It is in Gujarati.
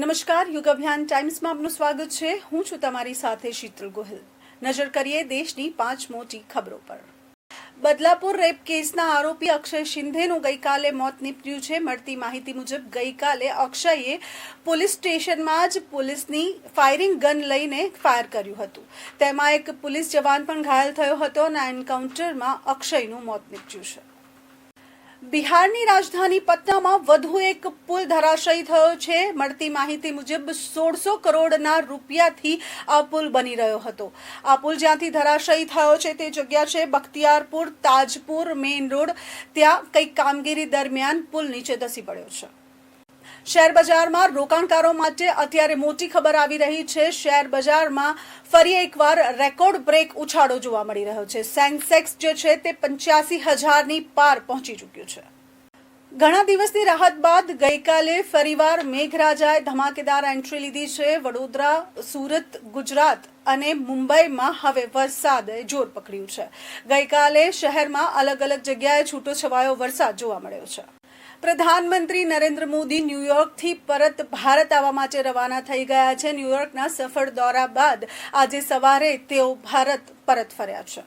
નમસ્કાર, યુગ અભિયાન ટાઈમ્સમાં આપનું સ્વાગત છે. હું છું તમારી સાથે શીતલ ગોહિલ. નજર કરીએ દેશની પાંચ મોટી ખબરો પર. બદલાપુર રેપ કેસના આરોપી અક્ષય શિંદેનું ગઈકાલે મોત નીપજ્યું છે. મળતી માહિતી મુજબ, ગઈકાલે અક્ષયે પોલીસ સ્ટેશનમાં જ પોલીસની ફાયરિંગ ગન લઈને ફાયર કર્યું હતું. તેમાં એક પોલીસ જવાન પણ ઘાયલ થયો હતો અને એન્કાઉન્ટરમાં અક્ષયનું મોત નીપજ્યું છે. બિહારની રાજધાની પટનામાં વધુ એક પુલ ધરાશયી થયો છે. મળતી માહિતી મુજબ સોળસો કરોડના રૂપિયાથી આ પુલ બની રહ્યો હતો. આ પુલ જ્યાંથી ધરાશયી થયો છે તે જગ્યા છે બખ્તિયારપુર, તાજપુર, મેઇન રોડ. ત્યાં કંઈક કામગીરી દરમિયાન પુલ નીચે ધસી પડ્યો છે. શેર બજારમાં રોકાણકારો માટે અત્યારે મોટી ખબર આવી રહી છે. શેર બજારમાં ફરી એકવાર રેકોર્ડ બ્રેક ઉછાળો જોવા મળી રહ્યો છે. સેન્સેક્સ જે છે તે પંચ્યાસી હજારની પાર પહોંચી ચૂક્યું છે. ઘણા દિવસની રાહત બાદ ગઈકાલે ફરીવાર મેઘરાજાએ ધમાકેદાર એન્ટ્રી લીધી છે. વડોદરા, સુરત, ગુજરાત અને મુંબઈમાં હવે વરસાદે જોર પકડ્યું છે. ગઈકાલે શહેરમાં અલગ અલગ જગ્યાએ છૂટો છવાયો વરસાદ જોવા મળ્યો છે. પ્રધાનમંત્રી નરેન્દ્ર મોદી ન્યૂયોર્કથી પરત ભારત આવવા માટે રવાના થઈ ગયા છે. ન્યૂયોર્કના સફળ દોરા બાદ આજે સવારે તેઓ ભારત પરત ફર્યા છે.